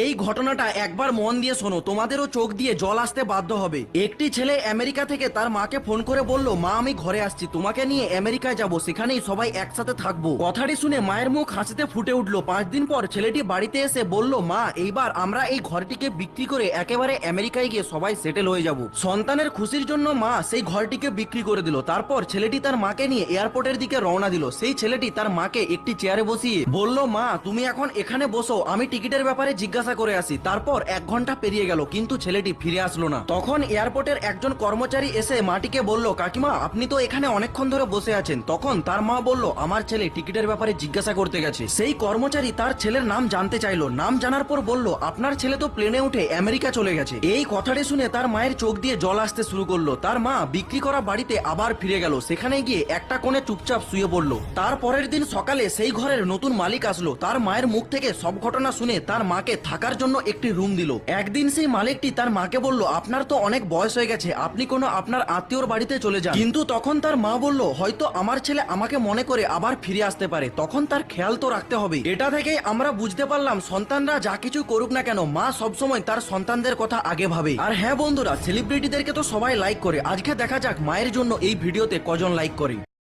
এই ঘটনাটা একবার মন দিয়ে শোনো, তোমাদেরও চোখ দিয়ে জল আসতে বাধ্য হবে। একটি ছেলে আমেরিকা থেকে তার মাকে ফোন করে বলল, মা, আমি ঘরে আসছি, তোমাকে নিয়ে আমেরিকায় যাব, সেখানেই সবাই একসাথে থাকব। কথাটি শুনে মায়ের মুখ হাসিতে ফুটে উঠল। পাঁচ দিন পর ছেলেটি বাড়িতে এসে বলল, মা, এইবার আমরা এই ঘরটিকে বিক্রি করে একেবারে আমেরিকায় গিয়ে সবাই সেটেল হয়ে যাব। সন্তানের খুশির জন্য মা সেই ঘরটিকে বিক্রি করে দিল। তারপর ছেলেটি তার মাকে নিয়ে এয়ারপোর্টের দিকে রওনা দিল। সেই ছেলেটি তার মাকে একটি চেয়ারে বসিয়ে বলল, মা, তুমি এখন এখানে বসো, আমি টিকিটের ব্যাপারে জিজ্ঞাসা করে আসি। তারপর এক ঘণ্টা পেরিয়ে গেল, কিন্তু ছেলেটি ফিরে আসলো না। তখন এয়ারপোর্টের একজন কর্মচারী এসে মাটিকে বলল, কাকিমা, আপনি তো এখানে অনেকক্ষণ ধরে বসে আছেন। তখন তার মা বলল, আমার ছেলে টিকিটের ব্যাপারে জিজ্ঞাসা করতে গেছে। সেই কর্মচারী তার ছেলের নাম জানতে চাইলো। নাম জানার পর বলল, আপনার ছেলে তো প্লেনে উঠে আমেরিকা চলে গেছে। এই কথাটি শুনে তার মায়ের চোখ দিয়ে জল আসতে শুরু করল। তার মা বিক্রি করা বাড়িতে আবার ফিরে গেল। সেখানে গিয়ে একটা কোণে চুপচাপ শুয়ে পড়ল। তার পরের দিন সকালে সেই ঘরের নতুন মালিক আসলো। তার মায়ের মুখ থেকে সব ঘটনা শুনে তার মাকে থাকার জন্য একটি রুম দিল। একদিন সেই মালিকটি তার মাকে বলল, আপনার তো অনেক বয়স হয়ে গেছে, আপনি কোনো আপনার আত্মীয়র বাড়িতে চলে যান। কিন্তু তখন তার মা বলল, হয়তো আমার ছেলে আমাকে মনে করে আবার ফিরে আসতে পারে, তখন তার খেয়াল তো রাখতে হবে। এটা থেকেই আমরা বুঝতে পারলাম, সন্তানরা যা কিছু করুক না কেন, মা সবসময় তার সন্তানদের কথা আগে ভাবে। আর হ্যাঁ বন্ধুরা সেলিব্রিটিদেরকে তো সবাই লাইক করে। আজকে দেখা যাক মায়ের জন্য এই ভিডিওতে কজন লাইক করে।